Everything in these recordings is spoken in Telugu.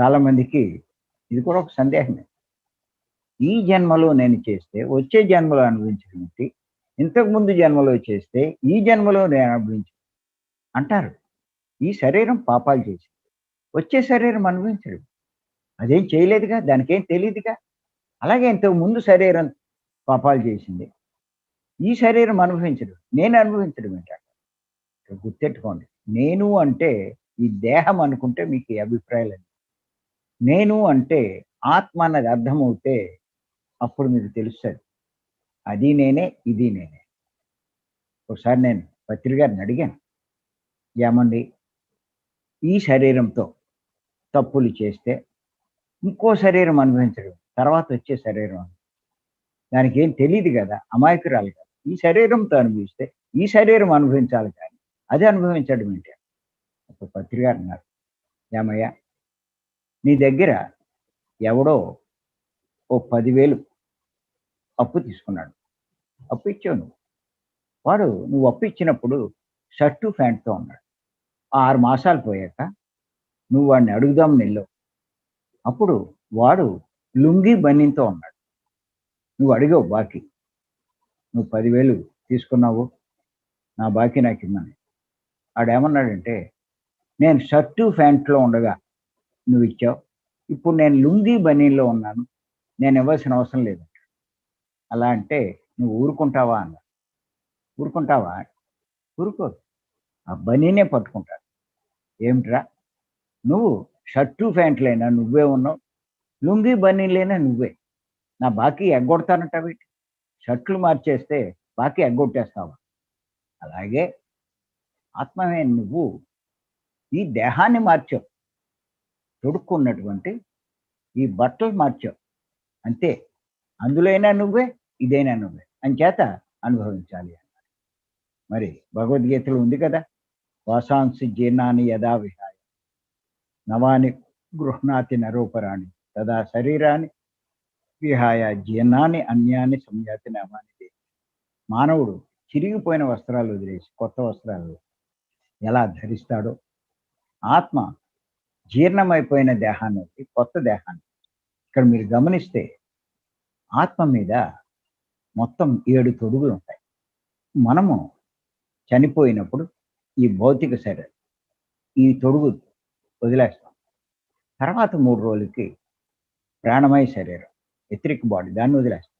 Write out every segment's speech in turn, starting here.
చాలామందికి ఇది కూడా ఒక సందేహమే. ఈ జన్మలో నేను చేస్తే వచ్చే జన్మలో అనుభవించినట్టు ఇంతకుముందు జన్మలో చేస్తే ఈ జన్మలో నేను అనుభవించు అంటారు. ఈ శరీరం పాపాలు చేసింది. వచ్చే శరీరం అనుభవించడు. అదేం చేయలేదుగా, దానికేం తెలియదుగా అలాగే ఇంతకు ముందు శరీరం పాపాలు చేసింది. ఈ శరీరం అనుభవించడు. నేను అనుభవించడం ఏంటంటే గుర్తెట్టుకోండి. నేను అంటే ఈ దేహం అనుకుంటే మీకు అభిప్రాయాలు నేను అంటే ఆత్మ అన్నది అర్థమవుతే అప్పుడు మీకు తెలుస్తుంది అది నేనే, ఇది నేనే. ఒకసారి నేను పత్రిక గారిని అడిగాను. ఏమండి ఈ శరీరంతో తప్పులు చేస్తే ఇంకో శరీరం అనుభవించడం. తర్వాత వచ్చే శరీరం. దానికేం తెలియదు కదా అమాయకురాలు కదా! ఈ శరీరంతో అనుభవిస్తే ఈ శరీరం అనుభవించాలి కానీ అది అనుభవించడం ఏంటి? అప్పుడు పత్రిక గారు అన్నారు. ఏమయ్యా! నీ దగ్గర ఎవడో ఓ పదివేలు అప్పు తీసుకున్నాడు. అప్పు ఇచ్చావు నువ్వు. వాడు నువ్వు అప్పు ఇచ్చినప్పుడు షర్టు, ప్యాంట్‌తో ఉన్నాడు. ఆరు మాసాలు పోయాక నువ్వు వాడిని అడుగుదాం ఎళ్ళావు. అప్పుడు వాడు లుంగీ, బన్నీతో ఉన్నాడు. నువ్వు అడిగావు బాకీ. నువ్వు పదివేలు తీసుకున్నావు. నా బాకీ నాకు ఇమ్మని ఆడేమన్నాడంటే, నేను షర్టు, ప్యాంట్‌లో ఉండగా నువ్వు ఇచ్చావు ఇప్పుడు నేను లుంగీ, బనీలో ఉన్నాను. నేను ఇవ్వాల్సిన అవసరం లేదు అలా అంటే నువ్వు ఊరుకుంటావా అన్న ఊరుకుంటావా? ఊరుకో ఆ బనీనే పట్టుకుంటాడు. ఏమిట్రా? నువ్వు షర్టు, ప్యాంట్‌లేనా నువ్వే ఉన్నావు. లుంగీ, బనీలైనా నువ్వే. నా బాకీ ఎగ్గొడతానంటావేంటి? షర్ట్లు మార్చేస్తే బాకీ ఎగ్గొట్టేస్తావా? అలాగే ఆత్మవే నువ్వు ఈ దేహాన్ని మార్చావు. తొడుక్కున్నటువంటి ఈ బట్టలు మార్చావు. అంతే. అందులోైనా నువ్వే, ఇదైనా నువ్వే. అంచేత అనుభవించాలి అన్నారు. మరి భగవద్గీతలో ఉంది కదా! వాసాంసి జీర్ణాన్ని యథా విహాయ నవాని గృహ్ణాతి నరోపరాణి తదా శరీరాన్ని విహాయ జీర్ణాన్ని అన్యాన్ని సంజాతి నవాని మానవుడు చిరిగిపోయిన వస్త్రాలు వదిలేసి కొత్త వస్త్రాలు ఎలా ధరిస్తాడో ఆత్మ జీర్ణమైపోయిన దేహాన్ని వదిలి కొత్త దేహాన్ని ఇక్కడ మీరు గమనిస్తే ఆత్మ మీద మొత్తం ఏడు తొడుగులు ఉంటాయి. మనము చనిపోయినప్పుడు ఈ భౌతిక శరీరం ఈ తొడుగు వదిలేస్తాం. తర్వాత మూడు రోజులకి ప్రాణమయ శరీరం ఎత్రిక్ బాడీ దాన్ని వదిలేస్తాం.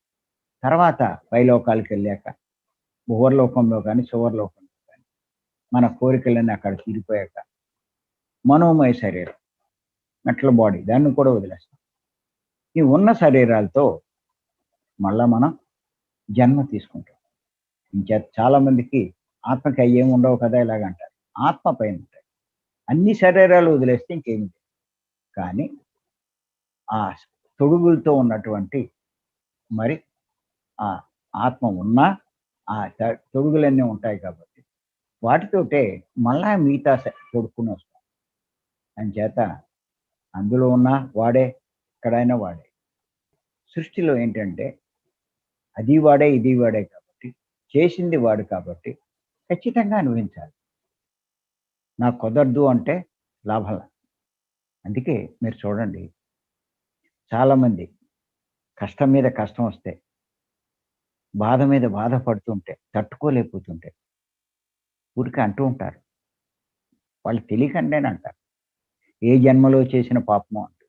తర్వాత పైలోకాలకెళ్ళాక భువర్లోకంలో కానీ సువర్లోకంలో కానీ మన కోరికలన్నీ అక్కడ తీరిపోయాక మనోమయ శరీరం మెట్ల బాడీ దాన్ని కూడా వదిలేస్తాం. ఈ ఉన్న శరీరాలతో మళ్ళా మనం జన్మ తీసుకుంటాం. ఇంకా చాలామందికి ఆత్మకి అయ్యేమి ఉండవు కదా! ఇలాగంటారు. ఆత్మ పైన ఉంటాయి. అన్ని శరీరాలు వదిలేస్తే ఇంకేమి కానీ ఆ తొడుగులతో ఉన్నటువంటి మరి ఆ ఆత్మ ఉన్నా ఆ త తొడుగులన్నీ ఉంటాయి కాబట్టి వాటితోటే మళ్ళా మిగతా శ తొడుక్కుని వస్తాం. అంచేత అందులో ఉన్న వాడే, ఎక్కడైనా వాడే. సృష్టిలో ఏంటంటే అది వాడే, ఇది వాడే కాబట్టి చేసింది వాడు కాబట్టి ఖచ్చితంగా అనుభవించాలి. నాకు కుదరదు అంటే లాభం అందుకే మీరు చూడండి చాలామంది కష్టం మీద కష్టం వస్తే బాధ మీద బాధ పడుతుంటే తట్టుకోలేకపోతుంటే ఊరికే అంటూ ఉంటారు. వాళ్ళు తెలియకుండానే అంటారు. ఏ జన్మలో చేసిన పాపమో అంటారు.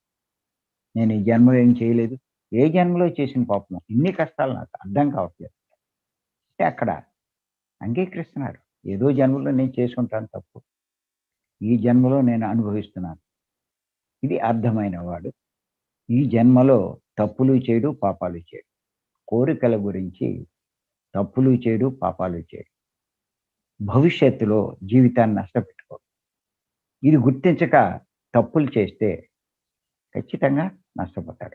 నేను ఈ జన్మలో ఏం చేయలేదు. ఏ జన్మలో చేసిన పాపమో ఇన్ని కష్టాలు నాకు అర్థం కావట్లేదు. అంటే అక్కడ అంగీకరిస్తున్నారు. ఏదో జన్మలో నేను చేసుకుంటాను తప్పు. ఈ జన్మలో నేను అనుభవిస్తున్నాను. ఇది అర్థమైన వాడు ఈ జన్మలో తప్పులు చేయడు, పాపాలు చేయడు. కోరికల గురించి తప్పులు చేయడు, పాపాలు చేయడు. భవిష్యత్తులో జీవితాన్ని నష్టపెట్టుకోడు. ఇది గుర్తించక తప్పులు చేస్తే ఖచ్చితంగా నష్టపోతాడు.